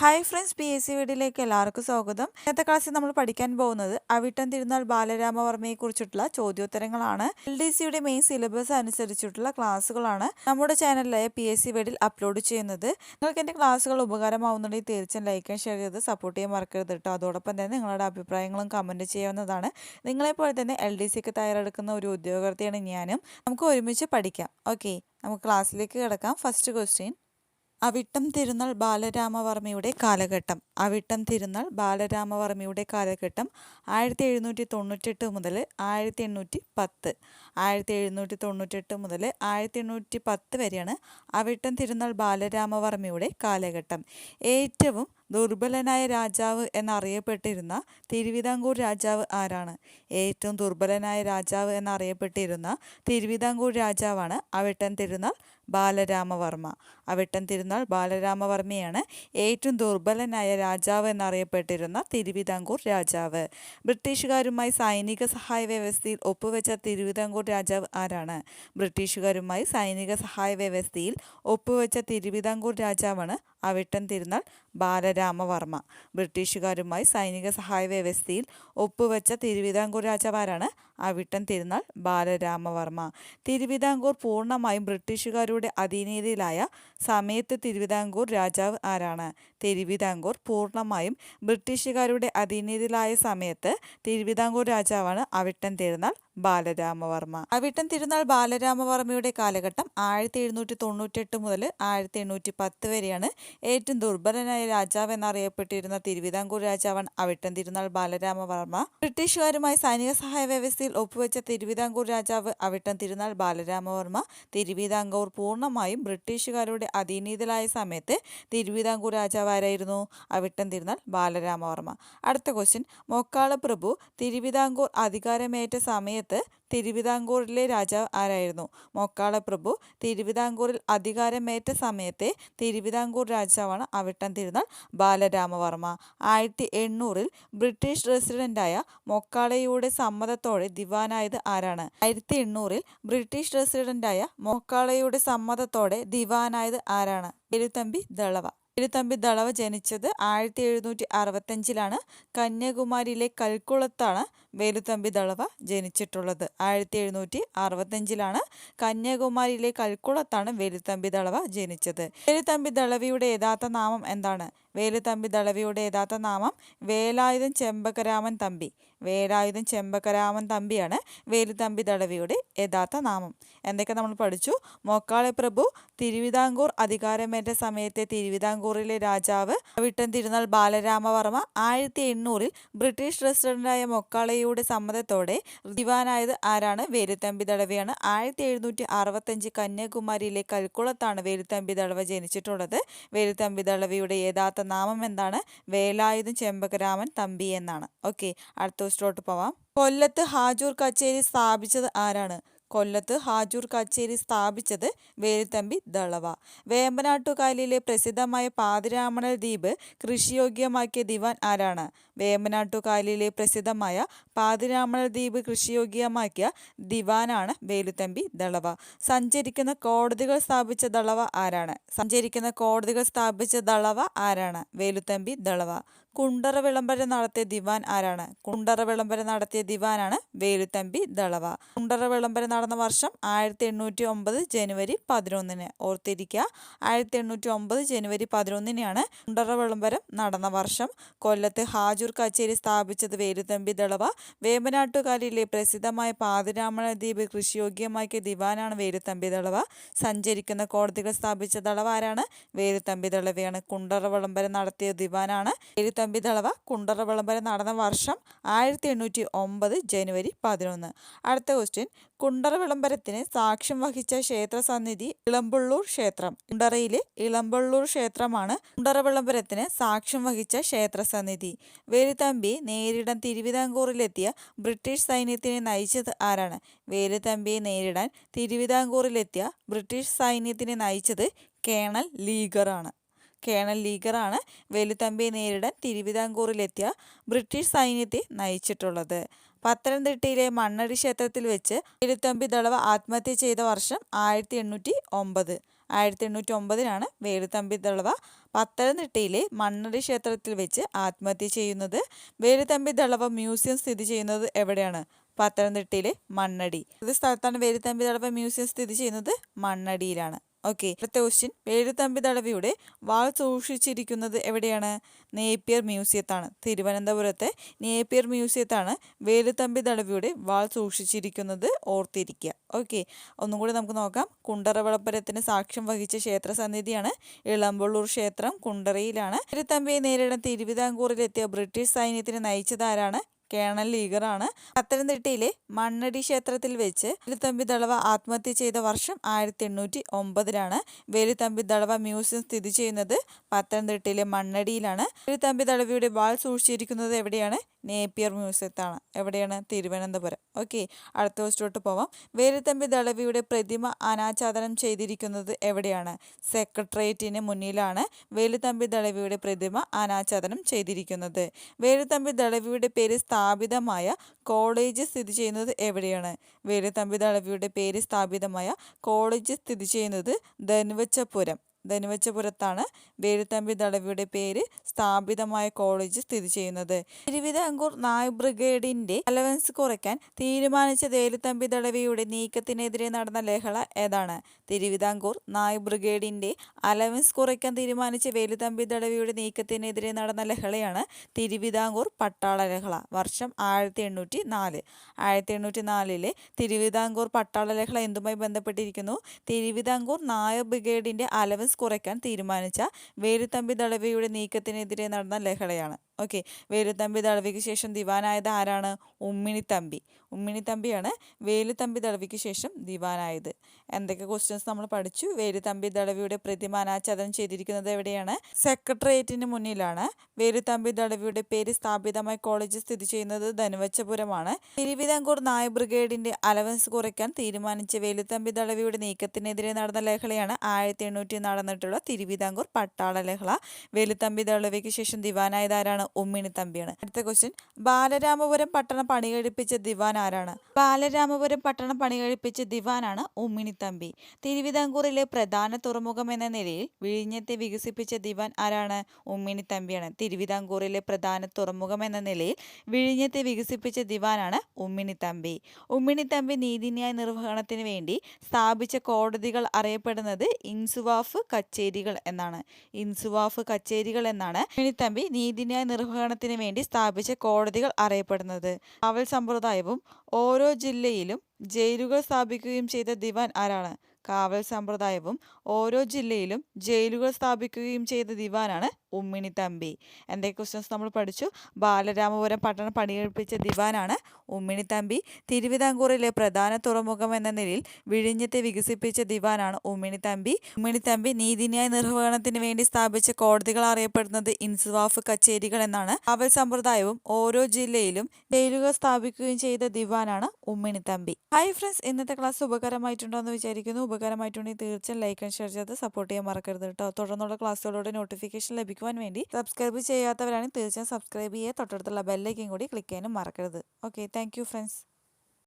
Hi friends P S C വീഡിയോയിലേക്ക് എല്ലാവർക്കും സ്വാഗതം. ഇന്നത്തെ ക്ലാസ്സിൽ നമ്മൾ പഠിക്കാൻ പോകുന്നത് അവിട്ടം തിരുനാൾ ബാലരാമവർമ്മയെ കുറിച്ചിട്ടുള്ള ചോദ്യോത്തരങ്ങളാണ്. എൽ ഡി സിയുടെ മെയിൻ സിലബസ് അനുസരിച്ചിട്ടുള്ള ക്ലാസ്സുകളാണ് നമ്മുടെ ചാനലിലായ പി എസ് സി വീഡിൽ അപ്ലോഡ് ചെയ്യുന്നത്. നിങ്ങൾക്ക് എന്റെ ക്ലാസ്സുകൾ ഉപകാരമാവുന്നുണ്ടെങ്കിൽ തീർച്ചയായും ലൈക്ക് ഷെയർ ചെയ്ത് സപ്പോർട്ട് ചെയ്യാൻ മറക്കരുത് കേട്ടോ അതോടൊപ്പം തന്നെ നിങ്ങളുടെ അഭിപ്രായങ്ങളും കമന്റ് ചെയ്യാവുന്നതാണ്. നിങ്ങളെപ്പോലെ തന്നെ എൽ ഡി സിക്ക് തയ്യാറെടുക്കുന്ന ഒരു ഉദ്യോഗാർത്ഥിയാണ് ഞാനും. നമുക്ക് ഒരുമിച്ച് പഠിക്കാം. ഓക്കെ നമുക്ക് ക്ലാസ്സിലേക്ക് കിടക്കാം. ഫസ്റ്റ് ക്വസ്റ്റ്യൻ അവിട്ടം തിരുനാൾ ബാലരാമവർമ്മയുടെ കാലഘട്ടം. അവിട്ടം തിരുനാൾ ബാലരാമവർമ്മയുടെ കാലഘട്ടം ആയിരത്തി എഴുന്നൂറ്റി തൊണ്ണൂറ്റെട്ട് മുതൽ ആയിരത്തി എണ്ണൂറ്റി പത്ത് ആയിരത്തി എഴുന്നൂറ്റി തൊണ്ണൂറ്റെട്ട് മുതൽ ആയിരത്തി എണ്ണൂറ്റി പത്ത് വരെയാണ് അവിട്ടം തിരുനാൾ ബാലരാമവർമ്മയുടെ കാലഘട്ടം. ഏറ്റവും ദുർബലനായ രാജാവ് എന്നറിയപ്പെട്ടിരുന്ന തിരുവിതാംകൂർ രാജാവ് ആരാണ്? ഏറ്റവും ദുർബലനായ രാജാവ് എന്നറിയപ്പെട്ടിരുന്ന തിരുവിതാംകൂർ രാജാവാണ് അവിട്ടൻ തിരുനാൾ ബാലരാമവർമ്മ. അവിട്ടൻ തിരുനാൾ ബാലരാമവർമ്മയാണ് ഏറ്റവും ദുർബലനായ രാജാവ് എന്നറിയപ്പെട്ടിരുന്ന തിരുവിതാംകൂർ രാജാവ്. ബ്രിട്ടീഷുകാരുമായി സൈനിക സഹായ വ്യവസ്ഥയിൽ ഒപ്പുവെച്ച തിരുവിതാംകൂർ രാജാവ് ആരാണ്? ബ്രിട്ടീഷുകാരുമായി സൈനിക സഹായ വ്യവസ്ഥയിൽ ഒപ്പുവെച്ച തിരുവിതാംകൂർ രാജാവാണ് അവിട്ടൻ തിരുനാൾ ബാലരാമവർമ്മ ബ്രിട്ടീഷുകാരുമായി സൈനിക സഹായ വ്യവസ്ഥയിൽ ഒപ്പുവെച്ച തിരുവിതാംകൂർ രാജാവാരാണ് അവിട്ടൻ തിരുനാൾ ബാലരാമവർമ്മ. തിരുവിതാംകൂർ പൂർണമായും ബ്രിട്ടീഷുകാരുടെ അധീനതയിലായ സമയത്ത് തിരുവിതാംകൂർ രാജാവ് ആരാണ്? തിരുവിതാംകൂർ പൂർണമായും ബ്രിട്ടീഷുകാരുടെ അധീനതയിലായ സമയത്ത് തിരുവിതാംകൂർ രാജാവാണ് അവിട്ടൻ തിരുനാൾ ബാലരാമവർമ്മ. അവിട്ടൻ തിരുനാൾ ബാലരാമവർമ്മയുടെ കാലഘട്ടം ആയിരത്തി എഴുന്നൂറ്റി തൊണ്ണൂറ്റെട്ട് മുതൽ ആയിരത്തി എണ്ണൂറ്റി പത്ത് വരെയാണ് ഏറ്റവും ദുർബലനായ രാജാവ് എന്നറിയപ്പെട്ടിരുന്ന തിരുവിതാംകൂർ രാജാവാണ് അവിട്ടൻ തിരുനാൾ ബാലരാമവർമ്മ. ബ്രിട്ടീഷുകാരുമായി സൈനിക സഹായ വ്യവസ്ഥയിൽ ഒപ്പുവെച്ച തിരുവിതാംകൂർ രാജാവ് അവിട്ടൻ തിരുനാൾ ബാലരാമവർമ്മ. തിരുവിതാംകൂർ പൂർണമായും ബ്രിട്ടീഷുകാരുടെ അധീനീതലായ സമയത്ത് തിരുവിതാംകൂർ രാജാവ് ആരായിരുന്നു? അവിട്ടൻ തിരുനാൾ ബാലരാമവർമ്മ. അടുത്ത ക്വസ്റ്റ്യൻ മൊക്കാള പ്രഭു തിരുവിതാംകൂർ അധികാരമേറ്റ സമയത്ത് തിരുവിതാംകൂറിലെ രാജാവ് ആരായിരുന്നു? മൊക്കാള പ്രഭു. തിരുവിതാംകൂറിൽ അധികാരമേറ്റ സമയത്തെ തിരുവിതാംകൂർ രാജാവാണ് അവിട്ടം തിരുനാൾ ബാലരാമവർമ്മ. ആയിരത്തി എണ്ണൂറിൽ ബ്രിട്ടീഷ് റെസിഡന്റായ മൊക്കാളയുടെ സമ്മതത്തോടെ ദിവാനായത് ആരാണ്? ആയിരത്തി എണ്ണൂറിൽ ബ്രിട്ടീഷ് റെസിഡന്റായ മൊക്കാളയുടെ സമ്മതത്തോടെ ദിവാനായത് ആരാണ്? എഴുത്തമ്പി ദളവ. എഴുത്തമ്പി ദളവ ജനിച്ചത് ആയിരത്തി എഴുന്നൂറ്റി അറുപത്തഞ്ചിലാണ് കന്യാകുമാരിയിലെ കൽക്കുളത്താണ് വേലുത്തമ്പി ദളവ ജനിച്ചിട്ടുള്ളത്. ആയിരത്തി എഴുന്നൂറ്റി അറുപത്തഞ്ചിലാണ് കന്യാകുമാരിയിലെ കൽക്കുളത്താണ് വേലുത്തമ്പി ദളവ ജനിച്ചത്. വേലുത്തമ്പി ദളവിയുടെ യഥാർത്ഥ നാമം എന്താണ്? വേലുത്തമ്പി ദളവിയുടെ യഥാർത്ഥ നാമം വേലായുധൻ ചെമ്പകരാമൻ തമ്പി. വേലായുധൻ ചെമ്പകരാമൻ തമ്പിയാണ് വേലുത്തമ്പി ദളവിയുടെ യഥാർത്ഥ നാമം. എന്തൊക്കെ നമ്മൾ പഠിച്ചു? മൊക്കാളെ പ്രഭു തിരുവിതാംകൂർ അധികാരമേറ്റ സമയത്തെ തിരുവിതാംകൂറിലെ രാജാവ് വിട്ടൻ തിരുനാൾ ബാലരാമവർമ്മ ആയിരത്തി എണ്ണൂറിൽ ബ്രിട്ടീഷ് റെസിഡന്റായ മൊക്കാളയുടെ സമ്മതത്തോടെ ദിവാനായത് ആരാണ്? വേലുത്തമ്പി ദളവയാണ് ആയിരത്തി എഴുന്നൂറ്റി അറുപത്തഞ്ച് കന്യാകുമാരിയിലെ കൽക്കുളത്താണ് വേലുത്തമ്പി ദളവ ജനിച്ചിട്ടുള്ളത്. വേലുത്തമ്പി ദളവയുടെ യഥാർത്ഥ നാമം എന്താണ്? വേലായുധം ചെമ്പകരാമൻ തമ്പി എന്നാണ്. ഓക്കെ അടുത്ത ക്വസ്റ്റിലോട്ട് പോവാം. കൊല്ലത്ത് ഹാജൂർ കച്ചേരി സ്ഥാപിച്ചത് ആരാണ്? കൊല്ലത്ത് ഹാജൂർ കച്ചേരി സ്ഥാപിച്ചത് വേലുത്തമ്പി ദളവ. വേമ്പനാട്ടുകായലിലെ പ്രസിദ്ധമായ പാതിരാമണൽ ദ്വീപ് കൃഷിയോഗ്യമാക്കിയ ദിവാൻ ആരാണ്? വേമ്പനാട്ടുകായലിലെ പ്രസിദ്ധമായ പാതിരാമണൽ ദ്വീപ് കൃഷിയോഗ്യമാക്കിയ ദിവാനാണ് വേലുത്തമ്പി ദളവ. സഞ്ചരിക്കുന്ന കോടതികൾ സ്ഥാപിച്ച ദളവ ആരാണ്? സഞ്ചരിക്കുന്ന കോടതികൾ സ്ഥാപിച്ച ദളവ ആരാണ്? വേലുത്തമ്പി ദളവ. കുണ്ടറ വിളംബരം നടത്തിയ ദിവാൻ ആരാണ്? കുണ്ടറ വിളംബരം നടത്തിയ ദിവാനാണ് വേലുത്തമ്പി ദളവ. കുണ്ടറ വിളംബരം നടന്ന വർഷം ആയിരത്തി എണ്ണൂറ്റി ഒമ്പത് ജനുവരി പതിനൊന്നിന്. ഓർത്തിരിക്കുക ആയിരത്തി എണ്ണൂറ്റി ഒമ്പത് ജനുവരി പതിനൊന്നിനാണ് കുണ്ടറ വിളംബരം നടന്ന വർഷം. കൊല്ലത്ത് ഹാജൂർ കച്ചേരി സ്ഥാപിച്ചത് വേലുത്തമ്പി ദളവ. വേമ്പനാട്ടുകാലിലെ പ്രസിദ്ധമായ പാതിരാമണ ദ്വീപ് കൃഷിയോഗ്യമാക്കിയ ദിവാനാണ് വേലുത്തമ്പി ദളവ. സഞ്ചരിക്കുന്ന കോടതികൾ സ്ഥാപിച്ച ദളവ ആരാണ്? വേലുത്തമ്പി ദളവയാണ്. കുണ്ടറ വിളംബരം നടത്തിയ ദിവാനാണ് വേലുത്തമ്പി തമ്പി ദളവ കുണ്ടറ വിളംബരം നടന്ന വർഷം ആയിരത്തി എണ്ണൂറ്റി ഒമ്പത് ജനുവരി പതിനൊന്ന്. അടുത്ത ക്വസ്റ്റ്യൻ കുണ്ടറ വിളംബരത്തിന് സാക്ഷ്യം വഹിച്ച ക്ഷേത്ര സന്നിധി ഇളമ്പള്ളൂർ ക്ഷേത്രം. കുണ്ടറയിലെ ഇളമ്പള്ളൂർ ക്ഷേത്രമാണ് കുണ്ടറ വിളംബരത്തിന് സാക്ഷ്യം വഹിച്ച ക്ഷേത്ര സന്നിധി വേലുത്തമ്പി നേരിടാൻ തിരുവിതാംകൂറിലെത്തിയ ബ്രിട്ടീഷ് സൈന്യത്തിനെ നയിച്ചത് ആരാണ്? വേലുത്തമ്പിയെ നേരിടാൻ തിരുവിതാംകൂറിലെത്തിയ ബ്രിട്ടീഷ് സൈന്യത്തിനെ നയിച്ചത് കേണൽ ലീഗറാണ്. കേണൽ ലീഗറാണ് വേലുത്തമ്പിയെ നേരിടാൻ തിരുവിതാംകൂറിലെത്തിയ ബ്രിട്ടീഷ് സൈന്യത്തെ നയിച്ചിട്ടുള്ളത്. പത്തനംതിട്ടയിലെ മണ്ണടി ക്ഷേത്രത്തിൽ വെച്ച് വേലുത്തമ്പി ദളവ ആത്മഹത്യ ചെയ്ത വർഷം ആയിരത്തി എണ്ണൂറ്റി ഒമ്പത് ആയിരത്തി എണ്ണൂറ്റി ഒമ്പതിനാണ് വേലുത്തമ്പി ദളവ പത്തനംതിട്ടയിലെ മണ്ണടി ക്ഷേത്രത്തിൽ വെച്ച് ആത്മഹത്യ ചെയ്യുന്നത്. വേലുത്തമ്പി ദളവ മ്യൂസിയം സ്ഥിതി ചെയ്യുന്നത് എവിടെയാണ്? പത്തനംതിട്ടയിലെ മണ്ണടി. ഇത് സ്ഥലത്താണ് വേലുത്തമ്പി ദളവ മ്യൂസിയം സ്ഥിതി ചെയ്യുന്നത് മണ്ണടിയിലാണ്. ഓക്കെ. അടുത്ത ക്വസ്റ്റ്യൻ വേലുത്തമ്പി തടവിയുടെ വാൾ സൂക്ഷിച്ചിരിക്കുന്നത് എവിടെയാണ്? നേപ്പിയർ മ്യൂസിയത്താണ്. തിരുവനന്തപുരത്തെ നേപ്പിയർ മ്യൂസിയത്താണ് വേലുത്തമ്പി തടവിയുടെ വാൾ സൂക്ഷിച്ചിരിക്കുന്നത് ഓർത്തിരിക്കുക. ഓക്കെ. ഒന്നും കൂടി നമുക്ക് നോക്കാം. കുണ്ടറ വിളപ്പരത്തിന് സാക്ഷ്യം വഹിച്ച ക്ഷേത്ര സന്നിധിയാണ് ഇളമ്പള്ളൂർ ക്ഷേത്രം. കുണ്ടറയിലാണ്. വേലുത്തമ്പിയെ നേരിടാൻ തിരുവിതാംകൂറിലെത്തിയ ബ്രിട്ടീഷ് സൈന്യത്തിന് നയിച്ചതാരാണ് കേണൽ ലീഗറാണ്. പത്തനംതിട്ടയിലെ മണ്ണടി ക്ഷേത്രത്തിൽ വെച്ച് വേലുത്തമ്പി ദളവ ആത്മഹത്യ ചെയ്ത വർഷം ആയിരത്തി എണ്ണൂറ്റി ഒമ്പതിലാണ് വേലുത്തമ്പി ദളവ മ്യൂസിയം സ്ഥിതി ചെയ്യുന്നത്. പത്തനംതിട്ടയിലെ മണ്ണടിയിലാണ്. വേലുത്തമ്പി ദളവയുടെ വാൾ സൂക്ഷിച്ചിരിക്കുന്നത് എവിടെയാണ്? നേപ്പിയർ മ്യൂസിയത്താണ്. എവിടെയാണ്? തിരുവനന്തപുരം. ഓക്കെ അടുത്ത ദിവസത്തോട്ട് പോവാം. വേലുത്തമ്പി ദളവിയുടെ പ്രതിമ അനാച്ഛാദനം ചെയ്തിരിക്കുന്നത് എവിടെയാണ്? സെക്രട്ടേറിയറ്റിന് മുന്നിലാണ് വേലുത്തമ്പി ദളവിയുടെ പ്രതിമ അനാച്ഛാദനം ചെയ്തിരിക്കുന്നത്. വേലുത്തമ്പി ദളവിയുടെ പേര് സ്ഥാപിതമായ കോളേജ് സ്ഥിതി ചെയ്യുന്നത് എവിടെയാണ്? വേലുത്തമ്പി ദളവിയുടെ പേര് സ്ഥാപിതമായ കോളേജ് സ്ഥിതി ചെയ്യുന്നത് ധനുവച്ചപുരം. ധനുവച്ചപുരത്താണ് വേലുത്തമ്പി ദളവിയുടെ പേര് സ്ഥാപിതമായ കോളേജ് സ്ഥിതി ചെയ്യുന്നത്. തിരുവിതാംകൂർ നായ് ബ്രിഗേഡിന്റെ അലവൻസ് കുറയ്ക്കാൻ തീരുമാനിച്ച വേലുത്തമ്പി ദളവിയുടെ നീക്കത്തിനെതിരെ നടന്ന ലഹള ഏതാണ്? തിരുവിതാംകൂർ നായ് ബ്രിഗേഡിന്റെ അലവൻസ് കുറയ്ക്കാൻ തീരുമാനിച്ച വേലുത്തമ്പി ദളവിയുടെ നീക്കത്തിനെതിരെ നടന്ന ലഹളയാണ് തിരുവിതാംകൂർ പട്ടാള ലഹള. വർഷം ആയിരത്തി എണ്ണൂറ്റി നാല് ആയിരത്തി എണ്ണൂറ്റി നാലിലെ തിരുവിതാംകൂർ പട്ടാള ലഹള എന്തുമായി ബന്ധപ്പെട്ടിരിക്കുന്നു? തിരുവിതാംകൂർ നായ ബ്രിഗേഡിന്റെ അലവൻസ് കുറയ്ക്കാൻ തീരുമാനിച്ച വേലുത്തമ്പി ദളവയുടെ നീക്കത്തിനെതിരെ നടന്ന ലഹളയാണ് ഓക്കെ. വേലുത്തമ്പി തളവിക്ക് ശേഷം ദിവാനായത് ആരാണ്? ഉമ്മിണിത്തമ്പി. ഉമ്മിണിത്തമ്പിയാണ് വേലുത്തമ്പി തളവിക്ക് ശേഷം ദിവാനായത്. എന്തൊക്കെ ക്വസ്റ്റ്യൻസ് നമ്മൾ പഠിച്ചു? വേലുത്തമ്പി ദളവിയുടെ പ്രതിമ അനാച്ഛാദനം ചെയ്തിരിക്കുന്നത് എവിടെയാണ്? സെക്രട്ടേറിയറ്റിന് മുന്നിലാണ്. വേലുത്തമ്പി ദളവിയുടെ പേര് സ്ഥാപിതമായ കോളേജ് സ്ഥിതി ചെയ്യുന്നത് ധനുവച്ചപുരമാണ്. തിരുവിതാംകൂർ നായ ബ്രിഗേഡിന്റെ അലവൻസ് കുറയ്ക്കാൻ തീരുമാനിച്ച വേലുത്തമ്പി ദളവിയുടെ നീക്കത്തിനെതിരെ നടന്ന ലഹളയാണ് ആയിരത്തി എണ്ണൂറ്റി നടന്നിട്ടുള്ള തിരുവിതാംകൂർ പട്ടാള ലഹള. വേലുത്തമ്പി തളവിക്ക് ശേഷം ദിവാനായത് ആരാണ്? ഉമ്മിണിത്തമ്പിയാണ് അടുത്ത ക്വസ്റ്റ്യൻ ബാലരാമപുരം പട്ടണം പണി കഴിപ്പിച്ച ദിവാൻ ആരാണ്? ബാലരാമപുരം പട്ടണം പണി കഴിപ്പിച്ച ദിവാനാണ് ഉമ്മിണിത്തമ്പി തിരുവിതാംകൂറിലെ പ്രധാന തുറമുഖം എന്ന നിലയിൽ വിഴിഞ്ഞത്തെ വികസിപ്പിച്ച ദിവാൻ ആരാണ്? ഉമ്മിണി തമ്പിയാണ്. തിരുവിതാംകൂറിലെ പ്രധാന തുറമുഖം എന്ന നിലയിൽ വിഴിഞ്ഞത്തെ വികസിപ്പിച്ച ദിവാൻ ആണ് ഉമ്മിണി തമ്പി. ഉമ്മിണി തമ്പി നീതിന്യായ നിർവഹണത്തിന് വേണ്ടി സ്ഥാപിച്ച കോടതികൾ അറിയപ്പെടുന്നത് ഇൻസുവാഫ് കച്ചേരികൾ എന്നാണ്. ഇൻസുവാഫ് കച്ചേരികൾ എന്നാണ്. ഉമ്മിണി തമ്പി നീതിന്യായ നിർവഹണത്തിന് വേണ്ടി സ്ഥാപിച്ച കോടതികൾ അറിയപ്പെടുന്നത്. കാവൽ സമ്പ്രദായവും ഓരോ ജില്ലയിലും ജയിലുകൾ സ്ഥാപിക്കുകയും ചെയ്ത ദിവാൻ ആരാണ്? കാവൽ സമ്പ്രദായവും ഓരോ ജില്ലയിലും ജയിലുകൾ സ്ഥാപിക്കുകയും ചെയ്ത ദിവാനാണ് ഉമ്മിണിത്തമ്പി എന്തൊക്കെ ക്വസ്റ്റ്യൻസ് നമ്മൾ പഠിച്ചു? ബാലരാമപുരം പട്ടണം പണികഴിപ്പിച്ച ദിവാനാണ് ഉമ്മിണി തമ്പി. തിരുവിതാംകൂറിലെ പ്രധാന തുറമുഖം എന്ന നിലയിൽ വിഴിഞ്ഞത്തെ വികസിപ്പിച്ച ദിവാനാണ് ഉമ്മിണി തമ്പി. ഉമ്മിണി തമ്പി നീതിന്യായ നിർവഹണത്തിന് വേണ്ടി സ്ഥാപിച്ച കോടതികൾ അറിയപ്പെടുന്നത് ഇൻസുവാഫ് കച്ചേരികൾ എന്നാണ്. കാവൽ സമ്പ്രദായവും ഓരോ ജില്ലയിലും ജയിലുകൾ സ്ഥാപിക്കുകയും ചെയ്ത ദിവാനാണ് ഉമ്മിണി തമ്പി. ഹൈ ഫ്രണ്ട്സ് ഇന്നത്തെ ക്ലാസ് ഉപകാരമായിട്ടുണ്ടോ എന്ന് വിചാരിക്കുന്നു. ഉപകാരമായിട്ടുണ്ടെങ്കിൽ തീർച്ചയായും ലൈക്ക് ആൻഡ് ഷെയർ ചെയ്ത് സപ്പോർട്ട് ചെയ്യാൻ മറക്കരുത് കേട്ടോ. തുടർന്നുള്ള ക്ലാസ്സുകളോട് നോട്ടിഫിക്കേഷൻ ലഭിക്കുവാൻ വേണ്ടി സബ്സ്ക്രൈബ് ചെയ്യാത്തവരാണെങ്കിൽ തീർച്ചയായും സബ്സ്ക്രൈബ് ചെയ്യുക. തൊട്ടടുത്തുള്ള ബെല്ലൈക്കും കൂടി ക്ലിക്ക് ചെയ്യാനും മറക്കരുത്. Okay thank friends